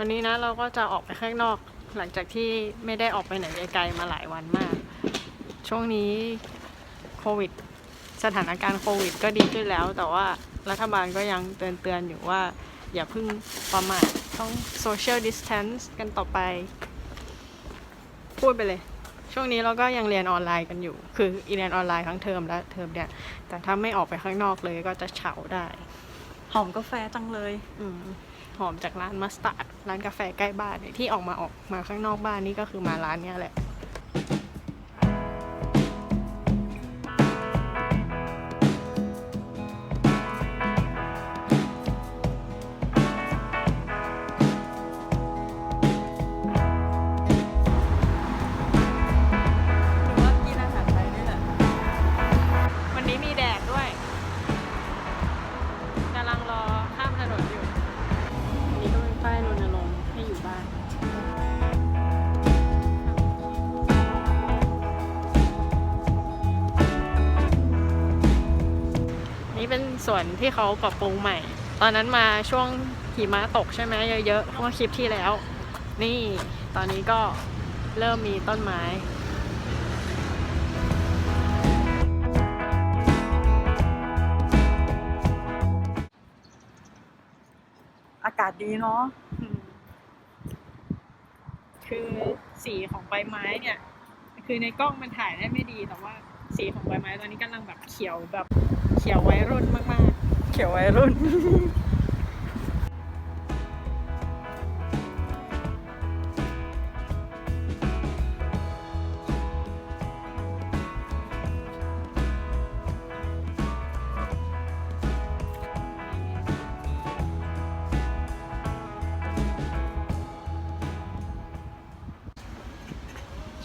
วันนี้นะเราก็จะออกไปข้างนอก หลังจากที่ไม่ได้ออกไปไหนไกลๆมาหลายวันมาก ช่วงนี้โควิด สถานการณ์โควิดก็ดีขึ้นแล้ว แต่ว่ารัฐบาลก็ยังเตือนๆอยู่ว่าอย่าเพิ่งประมาทต้อง social distance กันต่อไป พูดไปเลย ช่วงนี้เราก็ยังเรียนออนไลน์กันอยู่ คืออีเรียนออนไลน์ทั้งเทอมและเทอมเนี่ย แต่ถ้าไม่ออกไปข้างนอกเลยก็จะเฉาได้ หอมกาแฟจังเลย อืม หอมจากร้านมัสตาร์ดร้านกาแฟใกล้บ้านเนี่ยที่ออกมาออกมาข้างนอกบ้านนี่ก็คือมาร้านเนี้ยแหละ สวนที่เขาปรับปรุงใหม่ ตอนนั้นมาช่วงหิมะตกใช่ไหมเยอะๆเมื่อคลิปที่แล้ว นี่ตอนนี้ก็เริ่มมีต้นไม้อากาศดีเนาะ คือสีของใบไม้เนี่ย คือในกล้องมันถ่ายได้ไม่ดี แต่ว่าสีของใบไม้ตอนนี้กำลังแบบเขียวแบบ ขียววัยรุ่นมากๆ เขียววัยรุ่น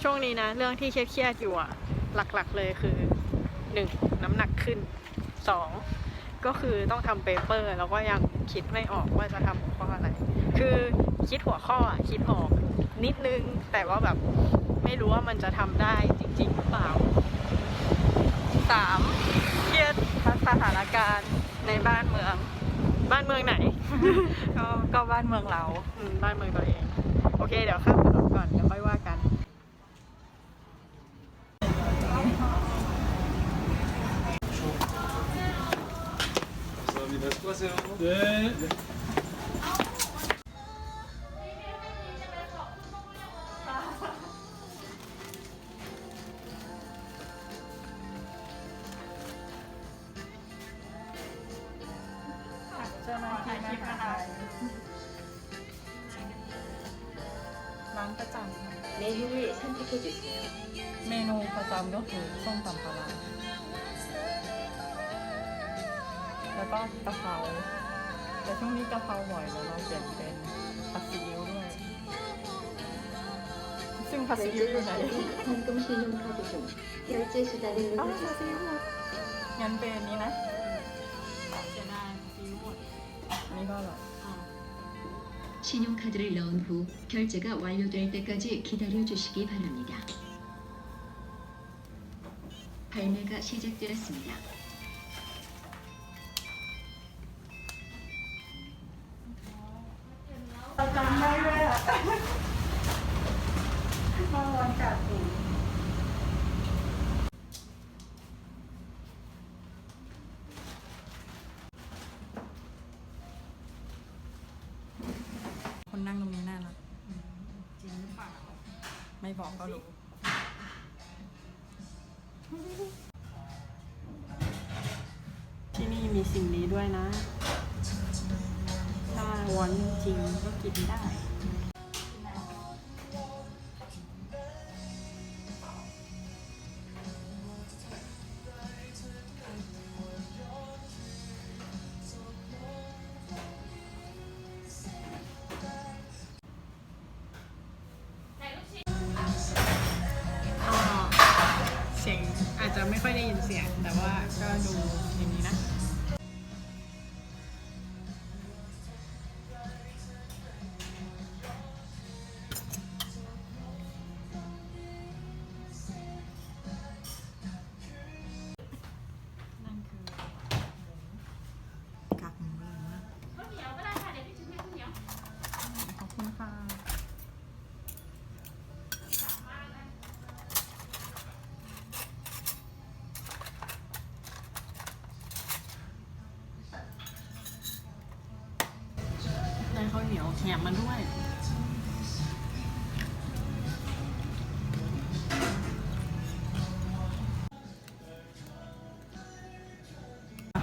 ช่วงนี้นะ เรื่องที่เครียดๆอยู่อะหลักๆเลยคือหนึ่งน้ำหนักขึ้น สองก็คือต้องทำเปเปอร์แล้วก็ยังคิดไม่ออกว่าจะทำหัวข้ออะไร คือคิดหัวข้ออะคิดออกนิดนึง แต่ว่าแบบไม่รู้ว่ามันจะทำได้จริงๆหรือเปล่าสามเครียดสถานการณ์ในบ้านเมือง บ้านเมืองไหน ก็ก็บ้านเมืองเราอืมบ้านเมืองตัวเอง โอเค เดี๋ยวข้ามถนนก่อนเดี๋ยวค่อยว่ากัน 감사합니다. 수고하세요. 네. เจ้าหน้าที่อาหารไทยร้านประจำ 메뉴를 선택해 주세요. เมนูประจำก็คือส้มตำปลาร้า แล้วก็กะเพราแต่ช่วงนี้กะเพราบ่อยแล้วเราเปลี่ยนเป็นผัดซีอิ๊วด้วย ซึ่งผัดซีอิ๊วอยู่ไหน 현금 신용카드 등 결제 수단을 อ้าว 눌러주세요. ผัดซีอิ๊วหมดงั้นเป็นอันนี้นะ เสียดายซีอิ๊วหมด อันนี้ก็อร่อย 신용카드를 넣은 후 결제가 완료될 때까지 기다려 주시기 바랍니다. 발매가 시작되었습니다. บอกก็รู้ที่นี่มีสิ่งนี้ด้วยนะ ถ้าวอนจริงก็กินได้ สียงแต่ว่าก็ดู เหนียวแถมมาด้วย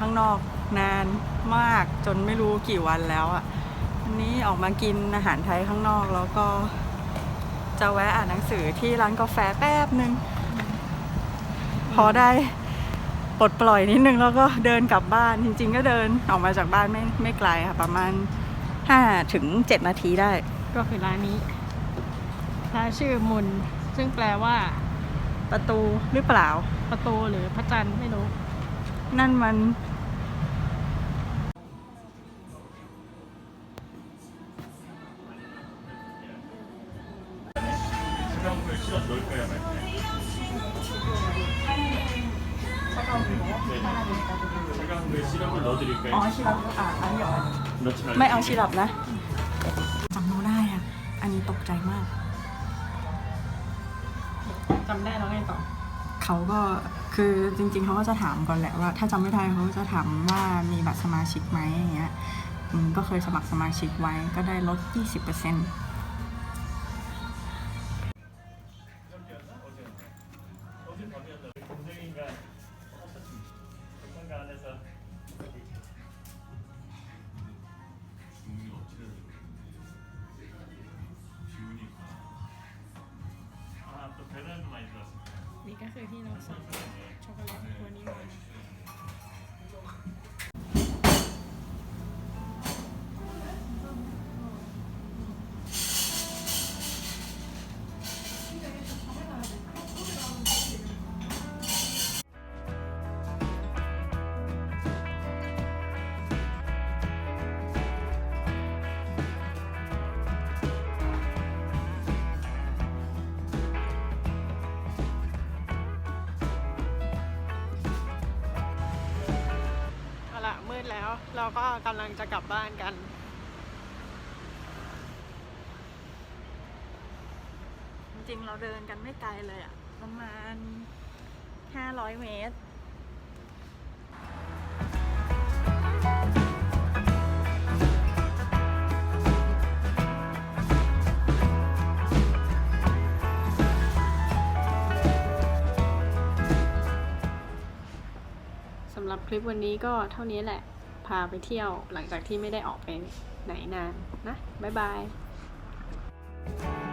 ข้างนอกนานมากจนไม่รู้กี่วันแล้วอะวันนี้ออกมากินอาหารไทยข้างนอกแล้วก็ จะแวะอ่านหนังสือที่ร้านกาแฟแป๊บนึง พอได้ปลดปล่อยนิดนึงแล้วก็เดินกลับบ้านจริง ๆ ก็เดินออกมาจากบ้านไม่ไม่ไกลค่ะประมาณ 5ถึง7นาทีได้ ก็คือร้านนี้ร้านชื่อมุน ซึ่งแปลว่า ประตูหรือเปล่า ประตูหรือพระจันทร์ไม่รู้ นั่นมัน 차가운 시럽을 넣어드릴까요? อ๋อชิรับอ่ะ ไม่เอาชีรับนะจำโนได้อะอันนี้ตกใจมาก จำได้แล้วไงต่อ เขาก็คือจริง ๆ เขาก็จะถามก่อนแหละว่า ถ้าจำไม่ได้เขาก็จะถามว่ามีบัตรสมาชิกไหมอย่างเงี้ยก็เคยสมัครสมาชิกไว้ก็ได้ลด 20%เก็คือที่เราสั่งช็อกโกแลตตัวนี้มาเอา มืดแล้วเราก็กำลังจะกลับบ้านกันจริงเราเดินกันไม่ไกลเลยอะประมาณ 500 เมตร สำหรับคลิปวันนี้ก็เท่านี้แหละาไปเที่ยวหลังจากที่ไม่ได้ออกไปไหนนานนะ บ๊ายบาย